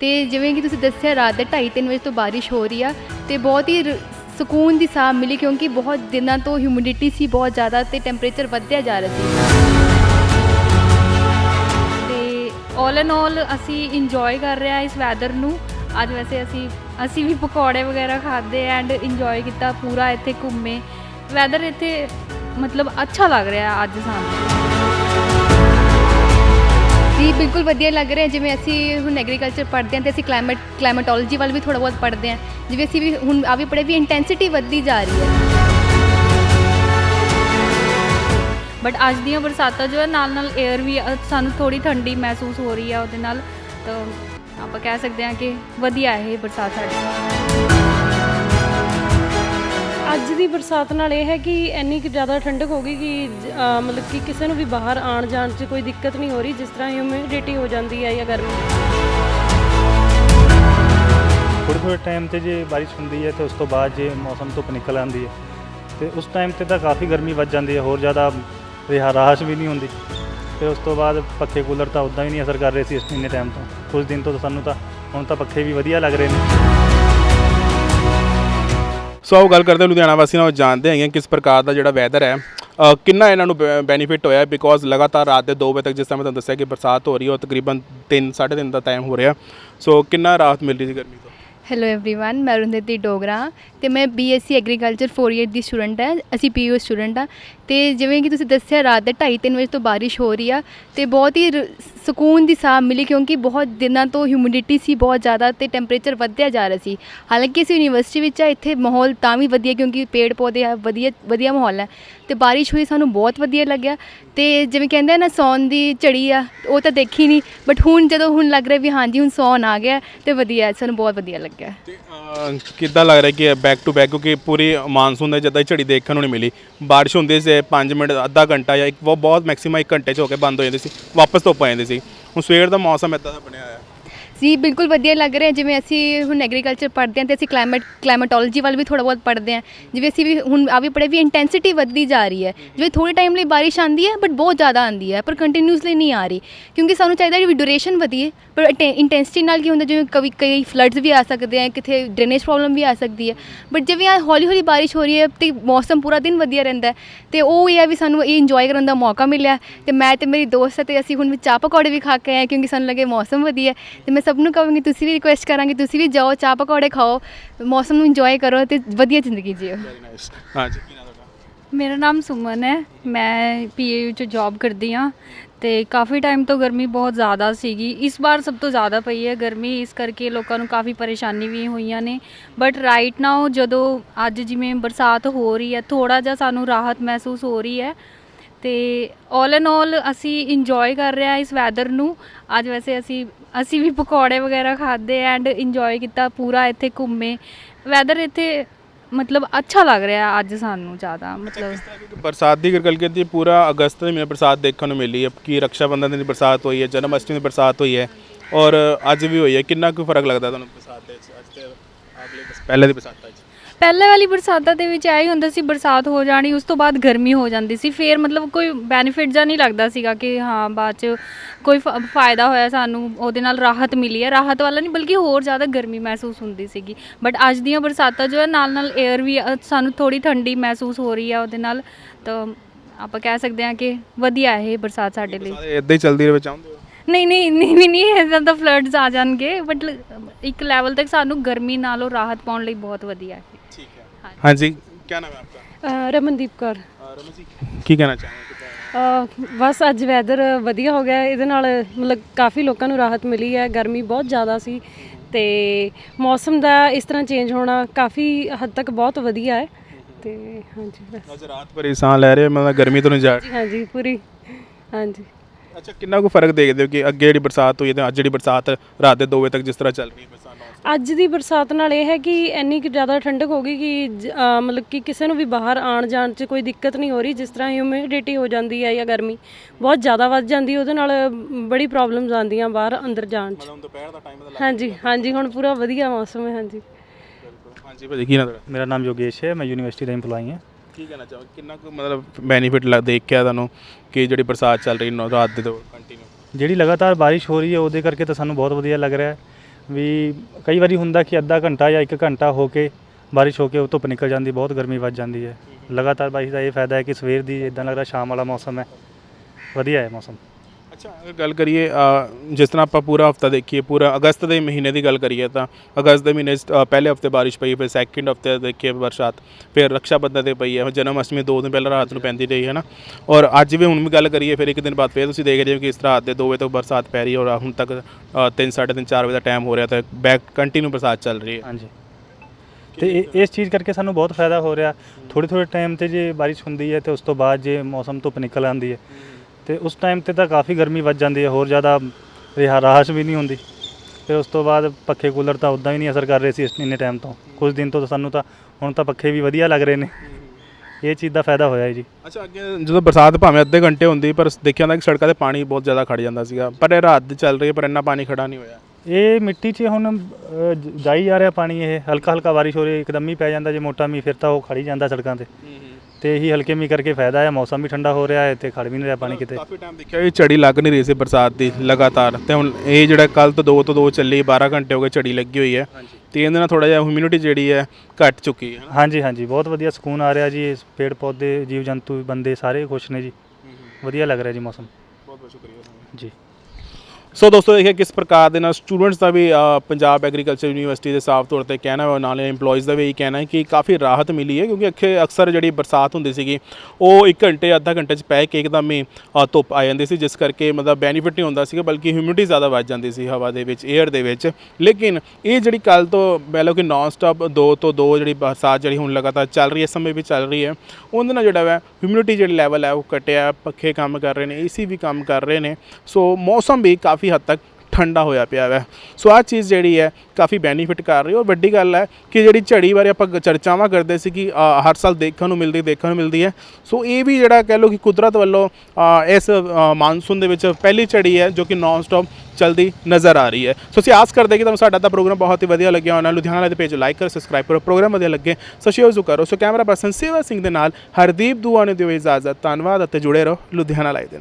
ਤੇ ਜਿਵੇਂ ਕਿ ਤੁਸੀਂ ਦੱਸਿਆ, ਰਾਤ ਦੇ 2:30 ਵਜੇ ਤੋਂ ਬਾਰਿਸ਼ ਹੋ ਰਹੀ ਆ ਤੇ ਬਹੁਤ ਹੀ ਰ- ਸਕੂਨ ਦੀ ਸਾਹ ਮਿਲੀ ਕਿਉਂਕਿ ਬਹੁਤ ਦਿਨਾਂ ਤੋਂ ਹਿਊਮਿਡਿਟੀ ਸੀ, ਬਹੁਤ ਜ਼ਿਆਦਾ ਤੇ ਟੈਂਪਰੇਚਰ ਵਧਿਆ ਜਾ ਰਿਹਾ ਸੀ। ਤੇ 올 ਐਂਡ 올 ਅਸੀਂ ਇੰਜੋਏ ਕਰ ਰਹੇ ਹਾਂ ਇਸ ਵੈਦਰ ਨੂੰ। ਅੱਜ ਵੈਸੇ ਅਸੀਂ ਅਸੀਂ ਵੀ ਪਕੌੜੇ ਵਗੈਰਾ ਖਾਦੇ ਐਂਡ ਇੰਜੋਏ ਕੀਤਾ ਪੂਰਾ ਇੱਥੇ ਘੁੰਮੇ। ਵੈਦਰ ਇੱਥੇ ਮਤਲਬ ਅੱਛਾ ਲੱਗ ਰਿਹਾ ਅੱਜ ਸਾਨੂੰ। ਜੀ ਬਿਲਕੁਲ ਵਧੀਆ ਲੱਗ ਰਿਹਾ ਜਿਵੇਂ ਅਸੀਂ ਹੁਣ ਐਗਰੀਕਲਚਰ ਪੜ੍ਹਦੇ ਹਾਂ ਤੇ ਅਸੀਂ ਕਲਾਈਮੇਟ ਕਲਾਈਮੇਟੋਲੋਜੀ ਵੱਲ ਵੀ ਥੋੜਾ ਬਹੁਤ ਪੜ੍ਹਦੇ ਹਾਂ। ਜਿਵੇਂ ਅਸੀਂ ਵੀ ਹੁਣ ਆ ਵੀ ਪੜ੍ਹੇ ਵੀ ਇੰਟੈਂਸਿਟੀ ਵੱਧਦੀ ਜਾ ਰਹੀ ਹੈ। ਬਟ ਅੱਜ ਦੀਆਂ ਬਰਸਾਤਾਂ ਜੋ ਹੈ ਨਾਲ ਨਾਲ 에ਅਰ ਵੀ ਅ, ਸਾਨੂੰ ਥੋੜੀ ਠੰਡੀ ਮਹਿਸੂਸ ਹੋ ਰਹੀ ਆ ਉਹਦੇ ਨਾਲ। ਤਾਂ ਆਪਾਂ ਕਹਿ ਸਕਦੇ ਹਾਂ ਕਿ ਵਧੀਆ ਹੈ ਇਹ ਬਰਸਾਤ ਸਾਡੀ। ਅੱਜ ਦੀ ਬਰਸਾਤ ਨਾਲ ਇਹ ਹੈ ਕਿ ਇੰਨੀ ਕੁ ਜ਼ਿਆਦਾ ਠੰਡਕ ਹੋ ਗਈ ਕਿ ਜ- ਅਹ, ਮਤਲਬ ਕਿ ਕਿਸੇ ਨੂੰ ਵੀ ਬਾਹਰ ਆਉਣ ਜਾਣ 'ਚ ਕੋਈ ਦਿੱਕਤ ਨਹੀਂ ਹੋ ਰਹੀ, ਜਿਸ ਤਰ੍ਹਾਂ ਹਿਊਮਿਡਿਟੀ ਹੋ ਜਾਂਦੀ ਹੈ ਜਾਂ ਗਰਮੀ। ਥੋੜ੍ਹੇ ਥੋੜ੍ਹੇ ਟਾਈਮ ਤੇ ਜੇ ਬਾਰਿਸ਼ ਹੁੰਦੀ ਹੈ ਤੇ ਉਸ ਤੋਂ ਬਾਅਦ ਜੇ ਮੌਸਮ ਧੁੱਪ ਨਿਕਲ ਆਉਂਦੀ ਹੈ, ਤੇ ਉਸ ਟਾਈਮ ਤੇ ਤਾਂ ਕਾਫੀ ਗਰਮੀ ਵੱਧ ਜਾਂਦੀ ਹੈ, ਹੋਰ ਜ਼ਿਆਦਾ ਰਿਹਾ ਰਾਹਸ਼ ਵੀ ਨਹੀਂ ਹੁੰਦੀ। ਤੇ ਉਸ ਤੋਂ ਬਾਅਦ ਪੱਖੇ ਕੂਲਰ ਤਾਂ ਉਦਾਂ ਹੀ ਨਹੀਂ ਅਸਰ ਕਰ ਰਹੇ ਸੀ ਇਸ ਇੰਨੇ ਟਾਈਮ ਤੋਂ। ਕੁਝ ਦਿਨ ਤੋਂ ਤਾਂ ਸਾਨੂੰ ਤਾਂ ਹੁਣ ਤਾਂ ਪੱਖੇ ਵੀ ਵਧੀਆ ਲੱਗ ਰਹੇ ਨੇ। ਸੋ ਆਓ ਗੱਲ ਕਰਦੇ ਹਾਂ ਲੁਧਿਆਣਾ ਵਾਸੀਆਂ ਨਾਲ ਜਾਣਦੇ ਹੈਗੇ ਕਿਸ ਪ੍ਰਕਾਰ ਦਾ ਜਿਹੜਾ ਵੈਦਰ ਹੈ। ਅ, ਕਿੰਨਾ ਇਹਨਾਂ ਨੂੰ ਬੈਨੀਫਿਟ ਹੋਇਆ ਬਿਕੋਜ਼ ਲਗਾਤਾਰ ਰਾਤ ਦੇ 2 ਵਜੇ ਤੱਕ ਜਿਸ ਤਰ੍ਹਾਂ ਮੈਂ ਤੁਹਾਨੂੰ ਦੱਸਿਆ ਕਿ ਬਰਸਾਤ ਹੋ ਰਹੀ ਹੈ ਉਹ ਤਕਰੀਬਨ 3 3:30 ਦਾ ਟਾਈਮ ਹੋ ਰਿਹਾ। ਸੋ ਕਿੰਨਾ ਰਾਹਤ ਮਿਲ ਰਹੀ ਸੀ ਗਰਮੀ ਤੋਂ? ਹੈਲੋ एवरीवन ਮੈਂ ਅਰੁੰਧਤੀ ਡੋਗਰਾ ਤੇ ਮੈਂ ਬੀਐਸਸੀ ਐਗਰੀਕਲਚਰ 4 ਇਅਰ ਦੀ ਸਟੂਡੈਂਟ ਹੈ ਅਸੀਂ ਪੀਯੂ ਸਟੂਡੈਂਟ ਆ ਤੇ ਜਿਵੇਂ ਕਿ ਤੁਸੀਂ ਦੱਸਿਆ ਰਾਤ ਦੇ 2:30 ਵਜੇ ਤੋਂ ਬਾਰਿਸ਼ ਹੋ ਰਹੀ ਆ ਤੇ ਬਹੁਤ ਹੀ ਰ- ਸਕੂਨ ਦੀ ਸਾਹ ਮਿਲੀ ਕਿਉਂਕਿ ਬਹੁਤ ਦਿਨਾਂ ਤੋਂ ਹਿਊਮਿਡਿਟੀ ਸੀ ਬਹੁਤ ਜ਼ਿਆਦਾ ਤੇ ਟੈਂਪਰੇਚਰ ਵਧਿਆ ਜਾ ਰਿਹਾ ਸੀ ਹਾਲਾਂਕਿ ਅਸੀਂ ਯੂਨੀਵਰਸਿਟੀ ਵਿੱਚ ਆ ਇੱਥੇ ਮਾਹੌਲ ਤਾਂ ਵੀ ਵਧੀਆ ਕਿਉਂਕਿ ਪੇੜ ਪੌਦੇ ਆ ਵਧੀਆ ਵਧੀਆ ਮਾਹੌਲ ਹੈ ਤੇ ਬਾਰਿਸ਼ ਹੋਈ ਸਾਨੂੰ ਬਹੁਤ ਵਧੀਆ ਲੱਗਿਆ ਤੇ ਜਿਵੇਂ ਕਹਿੰਦੇ ਆ ਨਾ ਸੌਣ ਦੀ ਝੜੀ ਆ ਉਹ ਤਾਂ ਦੇਖੀ ਨਹੀਂ ਬਟ ਹੁਣ ਜਦੋਂ ਹੁਣ ਲੱਗ ਰਿਹਾ ਵੀ ਹਾਂਜੀ ਹੁਣ ਸੌਣ ਆ ਗਿਆ ਤੇ ਵਧੀਆ ਸਾਨੂੰ ਬਹੁਤ ਵਧੀਆ ਲੱਗਿਆ ਤੇ ਅ, ਕਿੱਦਾਂ ਲੱਗ ਰਿਹਾ ਕਿ ਬੈਕ ਟੂ ਬੈਕ ਕਿਉਂਕਿ ਪੂਰੀ ਮਾਨਸੂਨ ਦੇ ਜਿੱਦਾਂ ਹੀ ਝੜੀ ਦੇਖਣ ਨੂੰ ਨਹੀਂ ਮਿਲੀ। ਬਾਰਿਸ਼ ਹੁੰਦੀ ਸੀ 5 ਮਿੰਟ ਅੱਧਾ ਘੰਟਾ ਜਾਂ ਇੱਕ ਉਹ ਬਹੁਤ ਮੈਕਸਿਮਮ 1 ਘੰਟੇ ਚ ਹੋ ਕੇ ਬੰਦ ਹੋ ਜਾਂਦੀ ਸੀ ਵਾਪਸ ਧੁੱਪ ਆ ਜਾਂਦੀ ਸੀ। ਹੁਣ ਸਵੇਰ ਦਾ ਮੌਸਮ ਇਦਾਂ ਦਾ ਬਣਿਆ ਹੋਇਆ। ਜੀ, ਬਿਲਕੁਲ ਵਧੀਆ ਲੱਗ ਰਿਹਾ। ਜਿਵੇਂ ਅਸੀਂ ਹੁਣ ਐਗਰੀਕਲਚਰ ਪੜ੍ਹਦੇ ਹਾਂ ਤੇ ਅਸੀਂ ਕਲਾਈਮੇਟ ਕਲਾਈਮੇਟੋਲੋਜੀ ਵੱਲ ਵੀ ਥੋੜਾ ਬਹੁਤ ਪੜ੍ਹਦੇ ਹਾਂ। ਜਿਵੇਂ ਅਸੀਂ ਵੀ ਹੁਣ ਆ ਵੀ ਪੜ੍ਹੇ ਵੀ ਇੰਟੈਂਸਿਟੀ ਵੱਧਦੀ ਜਾ ਰਹੀ ਹੈ। ਜਿਵੇਂ ਥੋੜੇ ਟਾਈਮ ਲਈ ਬਾਰਿਸ਼ ਆਂਦੀ ਹੈ ਬਟ ਬਹੁਤ ਜ਼ਿਆਦਾ ਆਂਦੀ ਹੈ, ਪਰ ਕੰਟੀਨਿਊਸਲੀ ਨਹੀਂ ਆ ਰਹੀ। ਕਿਉਂਕਿ ਸਾਨੂੰ ਚਾਹੀਦਾ ਕਿ ਡਿਊਰੇਸ਼ਨ ਵਧੀਏ, ਪਰ ਇੰਟੈਂਸਿਟੀ ਨਾਲ ਕੀ ਹੁੰਦਾ, ਜਿਵੇਂ ਕਵੀ, ਕਈ ਫਲੱਡਸ ਵੀ ਆ ਸਕਦੇ ਆ ਕਿਥੇ ਡਰੇਨੇਜ ਪ੍ਰੋਬਲਮ ਵੀ ਆ ਸਕਦੀ ਹੈ। ਬਟ ਜਿਵੇਂ ਆ ਹੌਲੀ ਹੌਲੀ ਬਾਰਿਸ਼ ਹੋ ਰਹੀ ਹੈ ਤੇ ਮੌਸਮ ਪੂਰਾ ਦਿਨ ਵਧੀਆ ਰਹਿੰਦਾ ਹੈ। ਤੇ ਉਹ ਇਹ ਆ ਵੀ ਸਾਨੂੰ ਇਹ ਇੰਜੋਏ ਕਰਨ ਦਾ ਮੌਕਾ ਮਿਲਿਆ। ਤੇ ਮੈਂ ਤੇ ਮੇਰੀ ਦੋਸਤ ਤੇ ਅਸੀਂ ਹੁਣ ਵੀ ਚਾਹ ਪਕੌੜੇ ਵੀ ਖਾ ਕੇ ਆਏ ਕਿਉਂਕਿ ਸਾਨੂੰ ਲੱਗੇ ਮੌਸਮ ਵਧੀਆ ਹੈ। ਤੇ ਮੈਂ ਸਭ ਨੂੰ ਕਹਾਂਗੀ ਤੁਸੀਂ ਵੀ ਰਿਕੁਐਸਟ ਕਰਾਂਗੀ ਤੁਸੀਂ ਵੀ ਜਾਓ ਚਾਹ ਪਕੌੜੇ ਖਾਓ ਮੌਸਮ ਨੂੰ ਇੰਜੋਏ ਕਰੋ ਤੇ ਵਧੀਆ ਜ਼ਿੰਦਗੀ ਜੀਓ। ਵੈਰੀ ਨਾਈਸ ਹਾਂਜੀ ਕੀ ਨਾਮ ਤੁਹਾਡਾ? ਮੇਰਾ ਨਾਮ ਸੁਮਨ ਹੈ ਮੈਂ ਪੀਏਯੂ ਚ ਜੌਬ ਕਰਦੀ ਹਾਂ ਤੇ ਕਾਫੀ ਟਾਈਮ ਤੋਂ ਗਰਮੀ ਬਹੁਤ ਜ਼ਿਆਦਾ ਸੀਗੀ। ਇਸ ਵਾਰ ਸਭ ਤੋਂ ਜ਼ਿਆਦਾ ਪਈ ਹੈ ਗਰਮੀ ਇਸ ਕਰਕੇ ਲੋਕਾਂ ਨੂੰ ਕਾਫੀ ਪਰੇਸ਼ਾਨੀ ਵੀ ਹੋਈਆਂ ਨੇ। ਬਟ ਰਾਈਟ ਨਾਓ ਜਦੋਂ ਅੱਜ ਜਿਵੇਂ ਬਰਸਾਤ ਹੋ ਰਹੀ ਹੈ ਥੋੜਾ ਜਿਹਾ ਸਾਨੂੰ ਰਾਹਤ ਮਹਿਸੂਸ ਹੋ ਰਹੀ ਹੈ। ਤੇ 올 ਇਨ 올 ਅਸੀਂ ਇੰਜੋਏ ਕਰ ਰਹੇ ਇਸ ਵੈਦਰ ਨੂੰ। ਅੱਜ ਵੈਸੇ ਅਸੀਂ ਅਸੀਂ ਵੀ ਪਕੌੜੇ ਵਗੈਰਾ ਖਾਦੇ ਐਂਡ ਇੰਜੋਏ ਕੀਤਾ ਪੂਰਾ ਇੱਥੇ ਘੁੰਮੇ। ਵੈਦਰ ਇੱਥੇ ਮਤਲਬ ਅੱਛਾ ਲੱਗ ਰਿਹਾ ਅੱਜ ਸਾਨੂੰ ਜ਼ਿਆਦਾ ਮਤਲਬ ਬਰਸਾਤ ਦੀ ਅਗਰ ਗੱਲ ਕੀਤੀ ਪੂਰਾ ਅਗਸਤ ਦੇ ਮਹੀਨੇ ਬਰਸਾਤ ਦੇਖਣ ਨੂੰ ਮਿਲੀ ਹੈ ਕਿ ਰਕਸ਼ਾ ਬੰਧਨ ਦੀ ਬਰਸਾਤ ਹੋਈ ਹੈ ਜਨਮ ਅਸ਼ਟਮੀ ਦੀ ਬਰਸਾਤ ਹੋਈ ਹੈ ਔਰ ਅੱਜ ਵੀ ਹੋਈ ਹੈ। ਕਿੰਨਾ ਕੁ ਫ਼ਰਕ ਲੱਗਦਾ ਤੁਹਾਨੂੰ ਬਰਸਾਤ ਦੇ ਅੱਜ ਤੇ ਅਗਲੇ ਪਹਿਲੇ ਦੀ ਬਰਸਾਤਾਂ 'ਚ ਪਹਿਲੇ ਵਾਲੀ ਬਰਸਾਤਾਂ ਦੇ ਵਿੱਚ ਹੀ ਹੁੰਦਾ ਸੀ ਬਰਸਾਤ ਹੋ ਜਾਣੀ ਉਸ ਤੋਂ ਬਾਅਦ ਗਰਮੀ ਹੋ ਜਾਂਦੀ ਸੀ। ਫੇਰ ਮਤਲਬ ਕੋਈ ਬੈਨੀਫਿਟ ਜਾਂ ਨਹੀਂ ਲੱਗਦਾ ਸੀਗਾ ਕਿ ਹਾਂ ਬਾਅਦ ਚ ਕੋਈ ਫ- ਫਾਇਦਾ ਹੋਇਆ ਸਾਨੂੰ ਉਹਦੇ ਨਾਲ ਰਾਹਤ ਮਿਲੀ ਹੈ। ਰਾਹਤ ਵਾਲਾ ਨਹੀਂ ਬਲਕਿ ਹੋਰ ਜ਼ਿਆਦਾ ਗਰਮੀ ਮਹਿਸੂਸ ਹੁੰਦੀ ਸੀਗੀ। ਬਟ ਅੱਜ ਦੀਆਂ ਬਰਸਾਤਾਂ ਜੋ ਹੈ ਨਾਲ ਨਾਲ 에ਅਰ ਵੀ ਅ, ਸਾਨੂੰ ਥੋੜੀ ਠੰਡੀ ਮਹਿਸੂਸ ਹੋ ਰਹੀ ਹੈ ਉਹਦੇ ਨਾਲ। ਤਾਂ ਆਪਾਂ ਕਹਿ ਸਕਦੇ ਹਾਂ ਕਿ ਵਧੀਆ ਹੈ ਇਹ ਬਰਸਾਤ ਸਾਡੇ ਲਈ। ਇਦਾਂ ਹੀ ਚੱਲਦੀ ਰਹੇ ਚਾਹੁੰਦੇ ਹੋ? ਨਹੀਂ ਨਹੀਂ ਇੰਨੀ ਵੀ ਨਹੀਂ ਇਦਾਂ ਤਾਂ ਫਲੱਡਸ ਆ ਜਾਣਗੇ ਬਟ ਇੱਕ ਲੈਵਲ ਤੱਕ ਸਾਨੂੰ ਗਰਮੀ ਨਾਲੋਂ ਰਾਹਤ ਪਾਉਣ ਲਈ ਬਹੁਤ ਵਧੀਆ ਹੈ। ਕੀ ਨਾਮ ਹੈ ਆਪਕਾ? ਅਹ ਰਮਨਦੀਪ ਕੌਰ। ਕੀ ਕਹਿਣਾ ਚਾਹੋਗੇ? ਅਹ ਬਸ ਅੱਜ ਵੈਦਰ ਵਧੀਆ ਹੋ ਗਿਆ। ਇਹਦੇ ਨਾਲ ਮਤਲਬ ਕਾਫੀ ਲੋਕਾਂ ਨੂੰ ਰਾਹਤ ਮਿਲੀ ਹੈ। ਗਰਮੀ ਬਹੁਤ ਜ਼ਿਆਦਾ ਸੀ ਤੇ ਮੌਸਮ ਦਾ ਇਸ ਤਰ੍ਹਾਂ ਚੇਂਜ ਹੋਣਾ ਕਾਫੀ ਹੱਦ ਤੱਕ ਬਹੁਤ ਵਧੀਆ ਹੈ। ਤੇ ਹਾਂਜੀ ਬਸ। ਅੱਜ ਰਾਤ ਭਰੀ ਸਾਹ ਲੈ ਰਹੇ ਮਤਲਬ ਗਰਮੀ ਤੋਂ ਨਿਜਾਤ ਜੀ ਹਾਂਜੀ ਪੂਰੀ। ਹਾਂਜੀ। ਅੱਛਾ ਕਿੰਨਾ ਕੁ ਫ਼ਰਕ ਦੇਖਦੇ ਹੋ ਕਿ ਅੱਗੇ ਜਿਹੜੀ ਬਰਸਾਤ ਹੋਈ ਹੈ ਤੇ ਅੱਜ ਜਿਹੜੀ ਬਰਸਾਤ ਰਾਤ ਦੇ 2 ਵਜੇ ਤੱਕ ਜਿਸ ਤਰ੍ਹਾਂ ਚੱਲ ਰਹੀ ਹੈ ਬਰਸਾਤ? ਅੱਜ ਦੀ ਬਰਸਾਤ ਨਾਲ ਇਹ ਹੈ ਕਿ ਇੰਨੀ ਕੁ ਜ਼ਿਆਦਾ ਠੰਡਕ ਹੋ ਗਈ ਕਿ ਜ- ਅਹ ਮਤਲਬ ਕਿ ਕਿਸੇ ਨੂੰ ਵੀ ਬਾਹਰ ਆਉਣ ਜਾਣ 'ਚ ਕੋਈ ਦਿੱਕਤ ਨਹੀਂ ਹੋ ਰਹੀ ਜਿਸ ਤਰ੍ਹਾਂ ਹਿਊਮਿਡਿਟੀ ਹੋ ਜਾਂਦੀ ਹੈ ਜਾਂ ਗਰਮੀ ਬਹੁਤ ਜ਼ਿਆਦਾ ਵੱਧ ਜਾਂਦੀ ਉਹਦੇ ਨਾਲ ਬੜੀ ਪ੍ਰੋਬਲਮਸ ਆਉਂਦੀਆਂ ਬਾਹਰ ਅੰਦਰ ਜਾਣ 'ਚ। ਮਤਲਬ ਦੁਪਹਿਰ ਦਾ ਟਾਈਮ ਦਾ ਹਾਂਜੀ ਹਾਂਜੀ ਹੁਣ ਪੂਰਾ ਵਧੀਆ ਮੌਸਮ ਹੈ ਹਾਂਜੀ। ਹਾਂਜੀ ਭਾਜੀ ਕੀ ਨਾਮ ਤੁਹਾਡਾ? ਮੇਰਾ ਨਾਮ ਯੋਗੇਸ਼ ਹੈ ਮੈਂ ਯੂਨੀਵਰਸਿਟੀ ਦਾ EMPLOYE ਹਾਂ। ਕੀ ਕਹਿਣਾ ਚਾਹੋਗੇ? ਕਿੰਨਾ ਕੁ ਮਤਲਬ ਬੈਨੀਫਿਟ ਦੇਖਿਆ ਤੁਹਾਨੂੰ ਕਿ ਜਿਹੜੀ ਬਰਸਾਤ ਚੱਲ ਰਹੀ ਨੌ ਰਾਤ ਦੇ ਤੋਂ ਕੰਟੀਨਿਊ ਜਿਹੜੀ ਲਗਾਤਾਰ ਬਾਰਿਸ਼ ਹੋ ਰਹੀ ਹੈ ਉਹਦੇ ਕਰਕੇ ਤਾਂ ਸਾਨੂੰ ਬਹੁਤ ਵਧੀਆ ਲੱਗ ਰਿਹਾ ਹੈ। ਵੀ ਕਈ ਵਾਰੀ ਹੁੰਦਾ ਕਿ ਅੱਧਾ ਘੰਟਾ ਜਾਂ 1 ਘੰਟਾ ਹੋ ਕੇ ਬਾਰਿਸ਼ ਹੋ ਕੇ ਉਹ ਧੁੱਪ ਨਿਕਲ ਜਾਂਦੀ, ਬਹੁਤ ਗਰਮੀ ਵੱਧ ਜਾਂਦੀ ਹੈ। ਲਗਾਤਾਰ ਬਾਰਿਸ਼ ਦਾ ਇਹ ਫਾਇਦਾ ਹੈ ਕਿ ਸਵੇਰ ਦੀ ਇਦਾਂ ਲੱਗਦਾ ਸ਼ਾਮ ਵਾਲਾ ਮੌਸਮ ਹੈ। ਵਧੀਆ ਹੈ ਮੌਸਮ। ਅੱਛਾ ਅਗਰ ਗੱਲ ਕਰੀਏ ਜਿਸ ਤਰ੍ਹਾਂ ਆਪਾਂ ਪੂਰਾ ਹਫਤਾ ਦੇਖੀਏ ਪੂਰਾ ਅਗਸਤ ਦੇ ਮਹੀਨੇ ਦੀ ਗੱਲ ਕਰੀਏ ਤਾਂ ਅਗਸਤ ਦੇ ਮਹੀਨੇ 'ਚ, ਅ, ਪਹਿਲੇ ਹਫ਼ਤੇ ਬਾਰਿਸ਼ ਪਈ ਫਿਰ ਸੈਕਿੰਡ ਹਫ਼ਤੇ ਦੇਖੀਏ ਬਰਸਾਤ ਫਿਰ ਰਕਸ਼ਾ ਬੰਧਨ ਤੇ ਪਈ ਹੈ ਜਨਮ ਅਸ਼ਟਮੀ ਦੋ ਦਿਨ ਪਹਿਲਾਂ ਰਾਤ ਨੂੰ ਪੈਂਦੀ ਰਹੀ ਹੈ ਨਾ? ਔਰ ਅੱਜ ਵੀ ਹੁਣ ਵੀ ਗੱਲ ਕਰੀਏ ਫਿਰ ਇੱਕ ਦਿਨ ਬਾਅਦ ਫਿਰ ਤੁਸੀਂ ਦੇਖ ਰਹੇ ਹੋ ਕਿ ਇਸ ਰਾਤ ਦੇ 2 ਵਜੇ ਤੱਕ ਬਰਸਾਤ ਪੈ ਰਹੀ ਹੈ ਔਰ ਹੁਣ ਤੱਕ 3 3:30 4 ਵਜੇ ਦਾ ਟਾਈਮ ਹੋ ਰਿਹਾ ਤਾਂ ਬੈਕ ਕੰਟੀਨਿਊ ਬਰਸਾਤ ਚੱਲ ਰਹੀ ਹੈ। ਹਾਂਜੀ। ਤੇ ਇਹ- ਇਸ ਚੀਜ਼ ਕਰਕੇ ਸਾਨੂੰ ਬਹੁਤ ਫਾਇਦਾ ਹੋ ਰਿਹਾ। ਥੋੜੀ ਥੋੜੇ ਟਾਈਮ ਤੇ ਜੇ ਬਾਰਿਸ਼ ਹੁੰਦੀ ਹੈ ਤੇ ਉਸ ਤੋਂ ਬਾਅਦ ਜੇ ਮੌਸਮ ਧੁੱਪ ਨਿਕਲ ਆਉਂਦੀ ਹੈ। ਤੇ ਉਸ ਟਾਈਮ ਤੇ ਤਾਂ ਕਾਫੀ ਗਰਮੀ ਵੱਧ ਜਾਂਦੀ ਹੈ ਹੋਰ ਜ਼ਿਆਦਾ ਰਿਹਾ ਰਾਹਸ਼ ਵੀ ਨਹੀਂ ਹੁੰਦੀ। ਫਿਰ ਉਸ ਤੋਂ ਬਾਅਦ ਪੱਖੇ ਕੂਲਰ ਤਾਂ ਉਦਾਂ ਹੀ ਨਹੀਂ ਅਸਰ ਕਰ ਰਹੇ ਸੀ ਇਸ ਇੰਨੇ ਟਾਈਮ ਤੋਂ। ਕੁਝ ਦਿਨ ਤੋਂ ਤਾਂ ਸਾਨੂੰ ਤਾਂ ਹੁਣ ਤਾਂ ਪੱਖੇ ਵੀ ਵਧੀਆ ਲੱਗ ਰਹੇ ਨੇ। ਇਹ ਚੀਜ਼ ਦਾ ਫਾਇਦਾ ਹੋਇਆ ਹੈ ਜੀ। ਅੱਛਾ ਅੱਗੇ ਜਦੋਂ ਬਰਸਾਤ ਭਾਵੇਂ ਅੱਧੇ ਘੰਟੇ ਹੁੰਦੀ ਪਰ ਦੇਖਿਆ ਜਾਂਦਾ ਕਿ ਸੜਕਾਂ ਤੇ ਪਾਣੀ ਬਹੁਤ ਜ਼ਿਆਦਾ ਖੜ ਜਾਂਦਾ ਸੀਗਾ। ਪਰ ਇਹ ਰਾਤ ਦੀ ਚੱਲ ਰਹੀ ਹੈ ਪਰ ਇੰਨਾ ਪਾਣੀ ਖੜਾ ਨਹੀਂ ਹੋਇਆ। ਇਹ ਮਿੱਟੀ 'ਚ ਹੁਣ ਅ, ਜ- ਜਾਈ ਜਾ ਰਿਹਾ ਪਾਣੀ ਇਹ। ਹਲਕਾ ਹਲਕਾ ਬਾਰਿਸ਼ ਹੋ ਰਹੀ ਹੈ ਇੱਕਦਮ ਹੀ ਪੈ ਜਾਂਦਾ। ਜੇ ਮੋਟਾ ਮੀਂਹ ਫਿਰ ਤਾਂ ਉਹ ਖੜੀ ਜਾਂਦਾ ਸੜਕਾਂ ਤੇ। ਤੇ ਇਹੀ ਹਲਕੇ ਮੀਂਹ ਕਰਕੇ ਫਾਇਦਾ ਹੈ ਮੌਸਮ ਵੀ ਠੰਡਾ ਹੋ ਰਿਹਾ ਹੈ ਤੇ ਖੜ ਵੀ ਨਹੀਂ ਰਿਹਾ ਪਾਣੀ ਕਿਤੇ। ਕਾਫੀ ਟਾਈਮ ਦੇਖਿਆ ਇਹ ਝੜੀ ਲੱਗ ਨਹੀਂ ਰਹੀ ਸੀ ਬਰਸਾਤ ਦੀ ਲਗਾਤਾਰ ਤੇ ਹੁਣ ਇਹ ਜਿਹੜਾ ਕੱਲ ਤੋਂ 2 ਤੋਂ 2 ਚੱਲੀ 12 ਘੰਟੇ ਹੋ ਗਏ ਝੜੀ ਲੱਗੀ ਹੋਈ ਹੈ। ਤੇ ਇਹਦੇ ਨਾਲ ਥੋੜਾ ਜਿਹਾ ਹਿਊਮਿਡਿਟੀ ਜਿਹੜੀ ਹੈ ਘਟ ਚੁੱਕੀ ਹੈ ਹਾਂਜੀ ਹਾਂਜੀ ਬਹੁਤ ਵਧੀਆ ਸਕੂਨ ਆ ਰਿਹਾ ਜੀ ਇਸ ਪੇੜ ਪੌਦੇ ਜੀਵ ਜੰਤੂ ਬੰਦੇ ਸਾਰੇ ਖੁਸ਼ ਨੇ ਜੀ। ਵਧੀਆ ਲੱਗ ਰਿਹਾ ਜੀ ਮੌਸਮ। ਬਹੁਤ ਬਹੁਤ ਸ਼ੁਕਰੀਆ। ਜੀ। ਸੋ ਦੋਸਤੋ ਦੇਖਿਏ ਕਿਸ ਪ੍ਰਕਾਰ ਦੇ ਨਾਲ ਸਟੂਡੈਂਟਸ ਦਾ ਵੀ ਪੰਜਾਬ ਐਗਰੀਕਲਚਰ ਯੂਨੀਵਰਸਿਟੀ ਦੇ ਸਾਫ਼ ਤੌਰ ਤੇ ਕਹਿਣਾ ਹੈ ਨਾਲੇ EMPLOYEES ਦਾ ਵੀ ਇਹ ਕਹਿਣਾ ਹੈ ਕਿ ਕਾਫੀ ਰਾਹਤ ਮਿਲੀ ਹੈ, ਕਿਉਂਕਿ ਅੱਖੇ ਅਕਸਰ ਜਿਹੜੀ ਬਰਸਾਤ ਹੁੰਦੀ ਸੀਗੀ, ਉਹ 1 ਘੰਟੇ, ਅੱਧਾ ਘੰਟੇ ਚ ਪੈ ਕੇ ਇੱਕਦਮ ਹੀ ਧੁੱਪ ਆ ਜਾਂਦੀ ਸੀ, ਜਿਸ ਕਰਕੇ ਮਤਲਬ ਬੈਨੀਫਿਟ ਨਹੀਂ ਹੁੰਦਾ ਸੀਗਾ, ਬਲਕਿ ਹਿਊਮਿਡਿਟੀ ਜ਼ਿਆਦਾ ਵੱਧ ਜਾਂਦੀ ਸੀ ਹਵਾ ਦੇ ਵਿੱਚ 에ਅਰ ਦੇ ਵਿੱਚ। ਲੇਕਿਨ ਇਹ ਜਿਹੜੀ ਕੱਲ ਤੋਂ ਕਹਿ ਲਓ ਕਿ ਨਾਨ ਸਟਾਪ 2 ਤੋਂ 2 ਜਿਹੜੀ ਬਰਸਾਤ ਜਿਹੜੀ ਹੁਣ ਲਗਾਤਾਰ ਚੱਲ ਰਹੀ ਹੈ ਇਸ ਸਮੇਂ ਵੀ ਚੱਲ ਰਹੀ ਹੈ, ਉਹਦੇ ਨਾਲ ਜਿਹੜਾ ਵਾ ਹਿਊਮਿਡਿਟੀ ਜਿਹੜੀ ਲੈਵਲ ਹੈ, ਉਹ ਘਟਿਆ, ਪੱਖੇ ਕੰਮ ਕਰ ਰਹੇ ਨੇ ਏਸੀ ਵੀ ਕੰਮ ਕਰ ਰਹੇ ਨੇ। ਸੋ ਮੌਸਮ ਵੀ ਕਾਫੀ ਹੱਦ ਤੱਕ ਠੰਡਾ ਹੋਇਆ ਪਿਆ ਵੈ। ਸੋ ਆਹ ਚੀਜ਼ ਜਿਹੜੀ ਹੈ, ਕਾਫੀ ਬੈਨੀਫਿਟ ਕਰ ਰਹੀ ਹੈ। ਔਰ ਵੱਡੀ ਗੱਲ ਹੈ ਕਿ ਜਿਹੜੀ ਝੜੀ ਬਾਰੇ ਆਪਾਂ ਚਰਚਾਵਾਂ ਕਰਦੇ ਸੀ ਕਿ ਹਰ ਸਾਲ ਦੇਖਣ ਨੂੰ ਮਿਲਦੀ, ਦੇਖਣ ਨੂੰ ਮਿਲਦੀ ਹੈ। ਸੋ ਇਹ ਵੀ ਜਿਹੜਾ ਕਹਿ ਲਓ ਕਿ ਕੁਦਰਤ ਵੱਲੋਂ ਇਸ ਮਾਨਸੂਨ ਦੇ ਵਿੱਚ ਪਹਿਲੀ ਝੜੀ ਹੈ ਜੋ ਕਿ ਨਾਨ ਸਟਾਪ ਚਲਦੀ ਨਜ਼ਰ ਆ ਰਹੀ ਹੈ। ਸੋ ਅਸੀਂ ਆਸ ਕਰਦੇ ਕਿ ਤੁਹਾਨੂੰ ਸਾਡਾ ਤਾਂ ਪ੍ਰੋਗਰਾਮ ਬਹੁਤ ਹੀ ਵਧੀਆ ਲੱਗਿਆ ਹੋਣਾ। ਲੁਧਿਆਣਾ ਦੇ ਪੇਜ ਲਾਈਕ ਕਰੋ ਸਬਸਕ੍ਰਾਈਬ ਕਰੋ, ਪ੍ਰੋਗਰਾਮ ਵਧੀਆ ਲੱਗੇ ਸੋ ਸ਼ੇਅਰ ਜ਼ਰੂਰ ਕਰੋ। ਸੋ ਕੈਮਰਾ ਪਰਸਨ ਸੇਵਾ ਸਿੰਘ ਦੇ ਨਾਲ ਹਰਦੀਪ ਦੂਆ ਨੇ ਦਿਓ ਇਜਾਜ਼ਤ। ਧੰਨਵਾਦ ਅਤੇ ਜੁੜੇ ਰਹੋ ਲੁਧਿਆਣਾ ਲਾਈਵ ਦੇ ਨਾਲ।